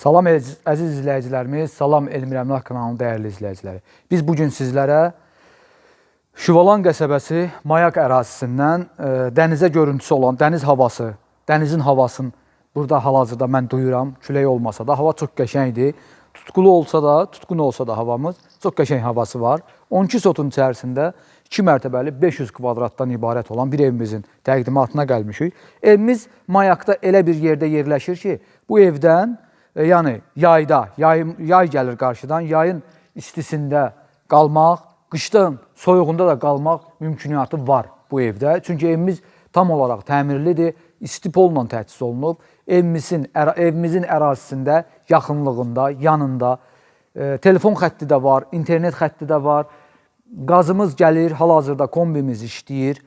Salam əziz, izləyicilərimiz, salam Elmir Əmlak kanalının dəyərli izləyiciləri. Biz bu gün sizlərə Şüvalan qəsəbəsi Mayak ərazisindən e, dənizə görüntüsü olan dəniz havası, dənizin havasını burada hal-hazırda mən duyuram. Külək olmasa da hava çox qəşəngdir. Tutqulu olsa da, tutqun olsa da havamız çox qəşəng havası var. 12 sotun içərisində 2 mərtəbəli 500 kvadratdan ibarət olan bir evimizin təqdimatına gəlmişik. Evimiz Mayakda elə bir yerdə yerləşir ki, bu evdən yəni yayda, yay, yay gəlir qarşıdan, yayın istisində qalmaq, qışdan soyuğunda da qalmaq mümkünatı var bu evdə. Çünki evimiz tam olaraq təmirlidir, isti polla təchiz olunub. Evimizin evimizin ərazisində, yaxınlığında, yanında e, telefon xətti də var, internet xətti də var. Qazımız gəlir, hal-hazırda kombimiz işləyir.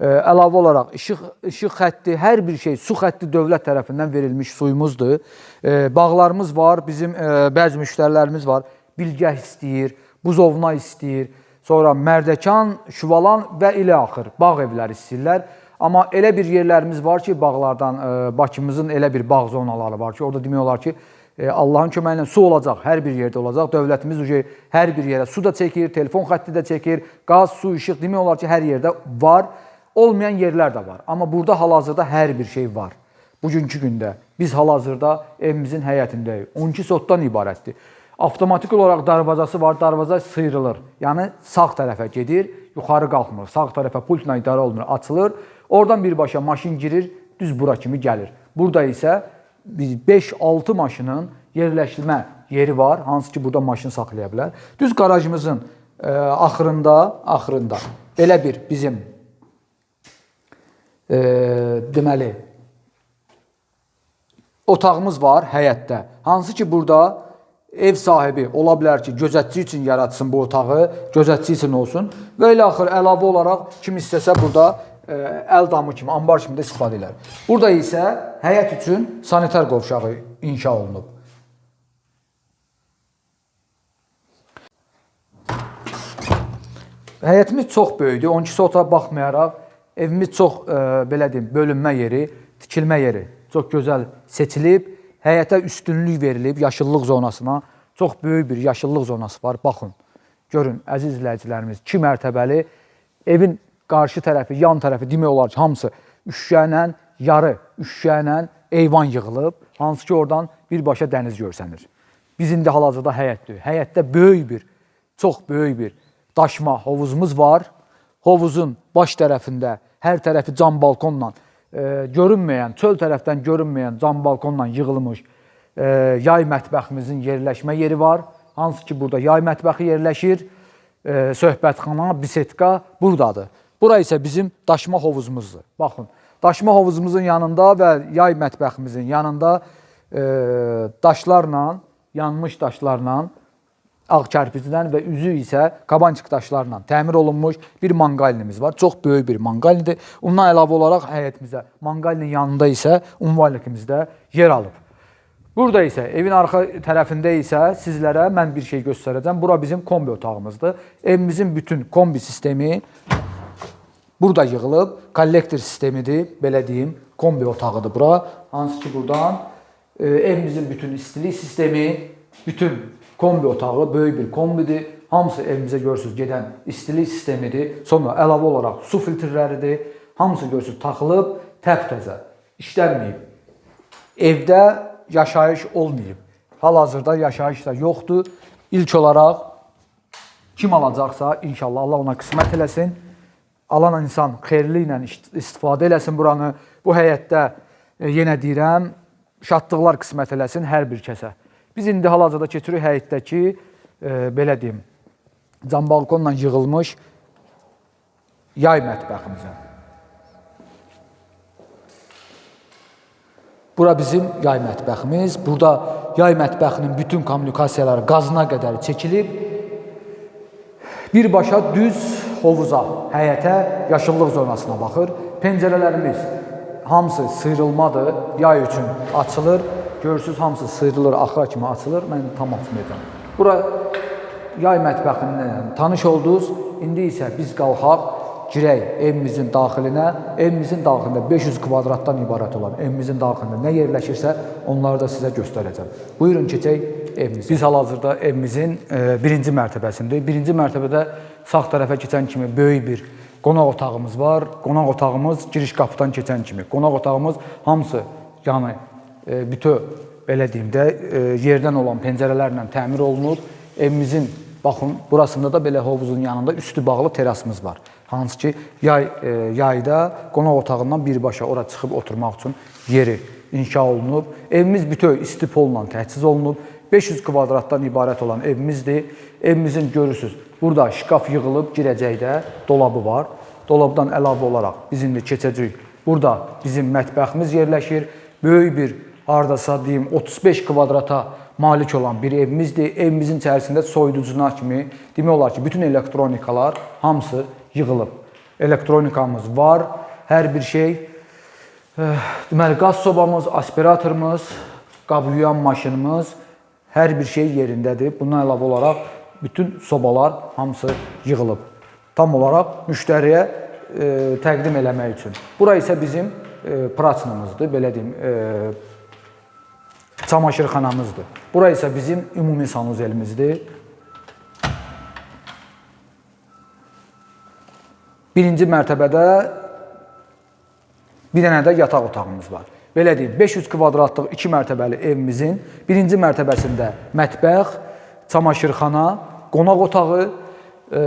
Ə, Əlavə olaraq işıq işıq xətti, hər bir şey su xətti dövlət tərəfindən verilmiş suyumuzdur. Ə, Bağlarımız var, bizim ə, bəzi müştərilərimiz var. Bilgəh istəyir, buzovna istəyir, sonra Mərdəkan, Şüvalan və ilə axır bağ evləri istəyirlər. Amma elə bir yerlərimiz var ki, bağlardan Bakımızın elə bir bağ zonaları var ki, orada demək olar ki, e, Allahın köməyi ilə su olacaq, hər bir yerdə olacaq. Dövlətimiz uje hər bir yerə su da çəkir, telefon xətti də çəkir, qaz, su, işıq demək olar ki, hər yerdə var. Olmayan yerlər də var. Amma burada hal-hazırda hər bir şey var. Bugünkü gündə biz hal-hazırda evimizin həyətindəyik. 12 sotdan ibarətdir. Avtomatik olaraq darvazası var, darvaza sıyrılır. Yəni sağ tərəfə gedir, yuxarı qalxmır. Sağ tərəfə pultla idarə olunur, açılır. Oradan birbaşa maşın girir, düz bura kimi gəlir. Burada isə biz 5-6 maşının yerləşdirmə yeri var, hansı ki burada maşın saxlaya bilər. Düz qarajımızın e, axırında, axırında belə bir bizim e, deməli otağımız var həyətdə. Hansı ki burada ev sahibi ola bilər ki, gözətçi üçün yaratsın bu otağı, gözətçi üçün olsun və elə axır əlavə olaraq kim istəsə burada e, əl damı kimi, ambar kimi də istifadə edər. Burada isə həyət üçün sanitar qovşağı inşa olunub. Həyətimiz çox böyükdür. 12 otağa baxmayaraq evimiz çox e, belə deyim, bölünmə yeri, tikilmə yeri çox gözəl seçilib. Həyətə üstünlük verilib yaşıllıq zonasına. Çox böyük bir yaşıllıq zonası var. Baxın. Görün əziz izləyicilərimiz, 2 mərtəbəli evin qarşı tərəfi, yan tərəfi demək olar ki, hamısı üşüşənlə, yarı üşüşənlə eyvan yığılıb, hansı ki oradan birbaşa dəniz görsənir. Biz indi hal-hazırda həyətdir. Həyətdə böyük bir, çox böyük bir daşma hovuzumuz var. Hovuzun baş tərəfində hər tərəfi cam balkonla e, görünməyən, çöl tərəfdən görünməyən cam balkonla yığılmış e, yay mətbəximizin yerləşmə yeri var. Hansı ki burada yay mətbəxi yerləşir. E, söhbətxana, bisetka buradadır. Bura isə bizim daşma hovuzumuzdur. Baxın, daşma hovuzumuzun yanında və yay mətbəximizin yanında e, daşlarla, yanmış daşlarla ağ kərpicdən və üzü isə qabançıq daşlarla təmir olunmuş bir manqalinimiz var. Çox böyük bir manqalinidir. Ondan əlavə olaraq həyətimizdə manqalinin yanında isə umvalikimiz də yer alıb. Burada isə evin arxa tərəfində isə sizlərə mən bir şey göstərəcəm. Bura bizim kombi otağımızdır. Evimizin bütün kombi sistemi burada yığılıb. Kollektor sistemidir, belə deyim. Kombi otağıdır bura. Hansı ki buradan e, evimizin bütün istilik sistemi, bütün kombi otağı böyük bir kombidir. Hamısı evimizə görürsüz gedən istilik sistemidir. Sonra əlavə olaraq su filtrləridir. Hamısı görürsüz taxılıb, təptəzə, işlənməyib. Evdə yaşayış olmayıb. Hal-hazırda yaşayış da yoxdur. İlk olaraq kim alacaqsa inşallah Allah ona qismət eləsin. Alan insan xeyirli ilə istifadə eləsin buranı. Bu həyətdə e, yenə deyirəm, şadlıqlar qismət eləsin hər bir kəsə. Biz indi hal-hazırda keçirik həyətdəki e, belə deyim, cam balkonla yığılmış yay mətbəximizə. Bura bizim yay mətbəximiz. Burada yay mətbəxinin bütün kommunikasiyaları qazına qədər çəkilib. Birbaşa düz hovuza, həyətə, yaşıllıq zonasına baxır. Pəncərələrimiz hamısı sıyrılmadır, yay üçün açılır. Görürsüz hamısı sıyrılır, axıra kimi açılır. Mən tam açmayacağam. Bura yay mətbəxindən tanış oldunuz. İndi isə biz qalxaq girək evimizin daxilinə. Evimizin daxilində 500 kvadratdan ibarət olan evimizin daxilində nə yerləşirsə, onları da sizə göstərəcəm. Buyurun keçək evimiz. Biz hal-hazırda evimizin e, birinci mərtəbəsindəyik. Birinci mərtəbədə sağ tərəfə keçən kimi böyük bir qonaq otağımız var. Qonaq otağımız giriş qapıdan keçən kimi. Qonaq otağımız hamısı yəni bütöv belə deyim də e, yerdən olan pəncərələrlə təmir olunub. Evimizin baxın, burasında da belə hovuzun yanında üstü bağlı terasımız var. Hansı ki, yay e, yayda qonaq otağından birbaşa ora çıxıb oturmaq üçün yeri inşa olunub. Evimiz bütöv isti polla təchiz olunub. 500 kvadratdan ibarət olan evimizdir. Evimizin görürsüz, burada şkaf yığılıb girəcəkdə dolabı var. Dolabdan əlavə olaraq biz indi keçəcəyik. Burada bizim mətbəximiz yerləşir. Böyük bir hardasa deyim 35 kvadrata malik olan bir evimizdir. Evimizin içərisində soyuducuna kimi demək olar ki, bütün elektronikalar hamısı yığılıb. Elektronikamız var, hər bir şey. Eh, Deməli, qaz sobamız, aspiratorumuz, qab yuyan maşınımız, hər bir şey yerindədir. Bundan əlavə olaraq bütün sobalar hamısı yığılıb. Tam olaraq müştəriyə e, təqdim eləmək üçün. Bura isə bizim e, praçnımızdır, belə deyim, e, çamaşırxanamızdır. Bura isə bizim ümumi sanuzelimizdir. Birinci mərtəbədə bir dənə də yataq otağımız var. Belə deyim, 500 kvadratlıq 2 mərtəbəli evimizin birinci mərtəbəsində mətbəx, çamaşırxana, qonaq otağı, e,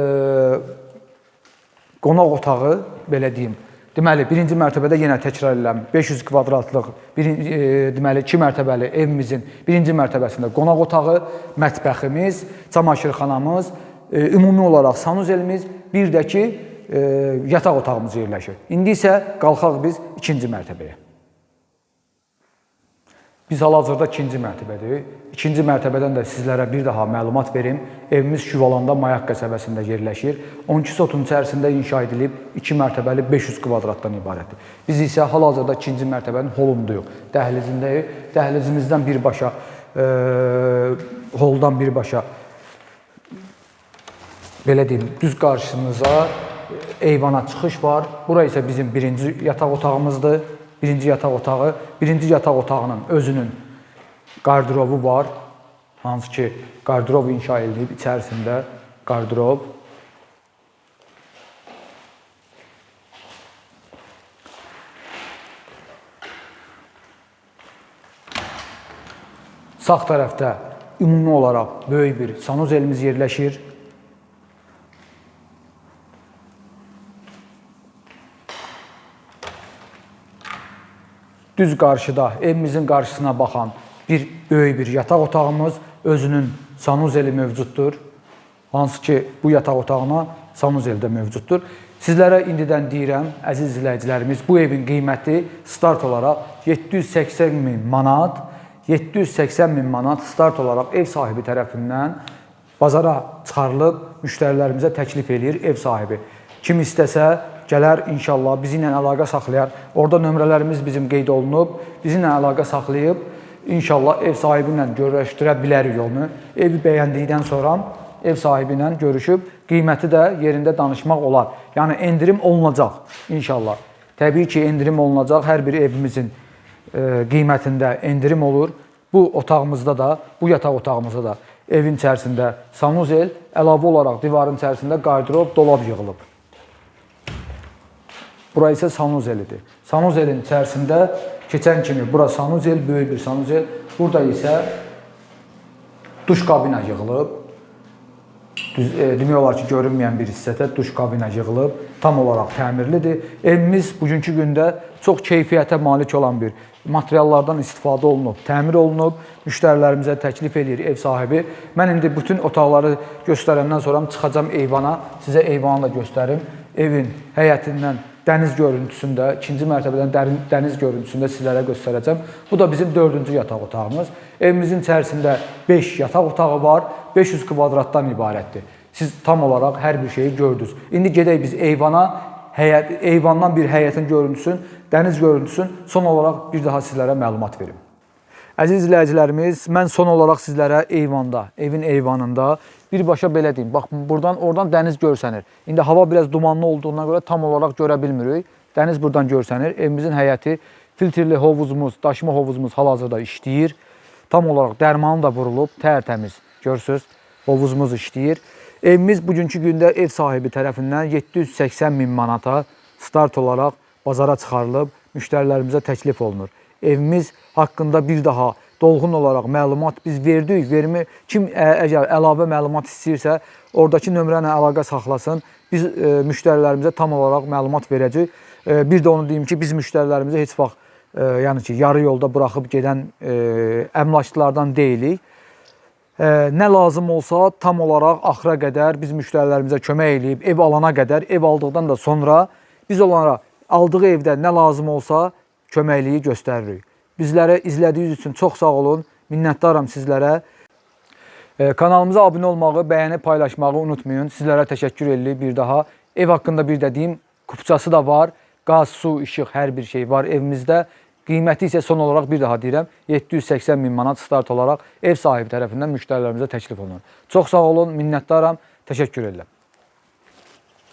qonaq otağı, belə deyim. Deməli, birinci mərtəbədə yenə təkrar edirəm, 500 kvadratlıq bir, e, deməli 2 mərtəbəli evimizin birinci mərtəbəsində qonaq otağı, mətbəximiz, çamaşırxanamız, e, ümumi olaraq sanuzelimiz, bir də ki, e, yataq otağımız yerləşir. İndi isə qalxaq biz ikinci mərtəbəyə. Biz hal-hazırda ikinci mərtəbədəyik. İkinci mərtəbədən də sizlərə bir daha məlumat verim. Evimiz Şüvalanda Mayaq qəsəbəsində yerləşir. 12 sotun içərisində inşa edilib 2 mərtəbəli 500 kvadratdan ibarətdir. Biz isə hal-hazırda ikinci mərtəbənin holundayıq, dəhlizindəyik. Dəhlizimizdən birbaşa e, holdan birbaşa belə deyim, düz qarşınıza eyvana çıxış var. Bura isə bizim birinci yataq otağımızdır. Birinci yataq otağı, birinci yataq otağının özünün qardırobu var. Hansı ki, qardırob inşa edilib içərisində qardırob. Sağ tərəfdə ümumi olaraq böyük bir sanuzelimiz yerləşir. Düz qarşıda evimizin qarşısına baxan bir böyük bir yataq otağımız, özünün sanuzeli mövcuddur. Hansı ki, bu yataq otağına sanuzel də mövcuddur. Sizlərə indidən deyirəm, əziz izləyicilərimiz, bu evin qiyməti start olaraq 780 min manat, 780 min manat start olaraq ev sahibi tərəfindən bazara çıxarılıb müştərilərimizə təklif eləyir ev sahibi. Kim istəsə gələr inşallah bizi ilə əlaqə saxlayar. Orada nömrələrimiz bizim qeyd olunub. Bizimlə əlaqə saxlayıb inşallah ev sahibi ilə görüşdürə bilərik onu. Evi bəyəndikdən sonra ev sahibi ilə görüşüb qiyməti də yerində danışmaq olar. Yəni endirim olunacaq inşallah. Təbii ki, endirim olunacaq. Hər bir evimizin e, qiymətində endirim olur. Bu otağımızda da, bu yataq otağımızda da evin içərisində sanuzel, əlavə olaraq divarın içərisində qardırob, dolab yığılıb. Bura isə sanuzelidir. Sanuzelin içərisində keçən kimi bura sanuzel, böyük bir sanuzel. Burada isə duş kabina yığılıb. Düz, e, demək olar ki, görünməyən bir hissədə duş kabina yığılıb, tam olaraq təmirlidir. Evimiz bugünkü gündə çox keyfiyyətə malik olan bir materiallardan istifadə olunub, təmir olunub, müştərilərimizə təklif eləyir ev sahibi. Mən indi bütün otaqları göstərəndən sonra çıxacam eyvana, sizə eyvanı da göstərim. Evin həyətindən dəniz görüntüsündə, ikinci mərtəbədən dərin, dəniz görüntüsündə sizlərə göstərəcəm. Bu da bizim dördüncü yataq otağımız. Evimizin içərisində 5 yataq otağı var, 500 kvadratdan ibarətdir. Siz tam olaraq hər bir şeyi gördünüz. İndi gedək biz eyvana, həyət, eyvandan bir həyətin görüntüsün, dəniz görüntüsün, son olaraq bir daha sizlərə məlumat verim. Əziz izləyicilərimiz, mən son olaraq sizlərə eyvanda, evin eyvanında birbaşa belə deyim. Bax, buradan oradan dəniz görsənir. İndi hava biraz dumanlı olduğuna görə tam olaraq görə bilmirik. Dəniz buradan görsənir. Evimizin həyəti filtrli hovuzumuz, daşıma hovuzumuz hal-hazırda işləyir. Tam olaraq dərmanı da vurulub, tərtəmiz. Görürsüz, hovuzumuz işləyir. Evimiz bugünkü gündə ev sahibi tərəfindən 780 min manata start olaraq bazara çıxarılıb, müştərilərimizə təklif olunur. Evimiz haqqında bir daha dolğun olaraq məlumat biz verdik. Verimi kim əgər əlavə məlumat istəyirsə, oradakı nömrə ilə əlaqə saxlasın. Biz e, müştərilərimizə tam olaraq məlumat verəcəyik. E, bir də onu deyim ki, biz müştərilərimizə heç vaxt e, yəni ki, yarı yolda buraxıb gedən e, əmlakçılardan deyilik. Ə, nə lazım olsa tam olaraq axıra qədər biz müştərilərimizə kömək eləyib ev alana qədər, ev aldıqdan da sonra biz onlara aldığı evdə nə lazım olsa köməkliyi göstəririk. Bizlərə izlədiyiniz üçün çox sağ olun. Minnətdaram sizlərə. Ə, Kanalımıza abunə olmağı, bəyənib paylaşmağı unutmayın. Sizlərə təşəkkür edirik bir daha. Ev haqqında bir də deyim, kupçası da var. Qaz, su, işıq, hər bir şey var evimizdə. Qiyməti isə son olaraq bir daha deyirəm, 780 min manat start olaraq ev sahibi tərəfindən müştərilərimizə təklif olunur. Çox sağ olun, minnətdaram, təşəkkür edirəm.